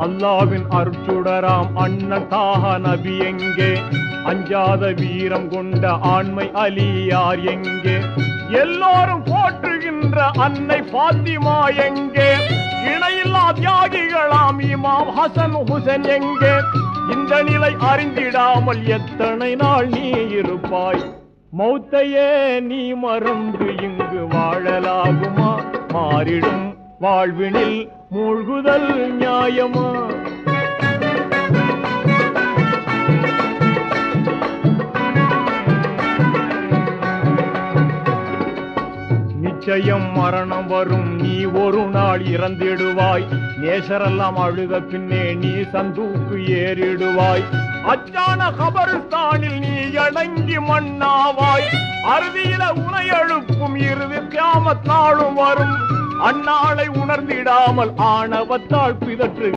அல்லாவின் அருட்சுடராம் அண்ணன் தாஹா நபி எங்கே? அஞ்சாத வீரம் கொண்ட ஆண்மை அலியார் எங்கே? எல்லோரும் போற்றுகின்ற அன்னை பாத்திமா எங்கே? இணையில்லா தியாகிகளாம் இமாம் ஹசன் ஹுசன் எங்கே? இந்த நிலை அறிந்திடாமல் எத்தனை நாள் நீ இருப்பாய்? மௌத்தையே நீ மறந்து இங்கு வாழலாகுமா? மாறிடும் வாழ்வினில் மூழ்குதல் நியாயமா? நிச்சயம் மரணம் வரும். நீ ஒரு நாள் இறந்திடுவாய். நேசரெல்லாம் அழுத பின்னே நீ சந்தூக்கு ஏறிடுவாய். அச்சான கபருஸ்தானில் நீ அடங்கி மண்ணாவாய் அறுதியில உனை எழுப்பும் இறுதி கியாமத் வரும். அந்நாளை உணர்ந்திடாமல் ஆணவத்தால் பிதற்று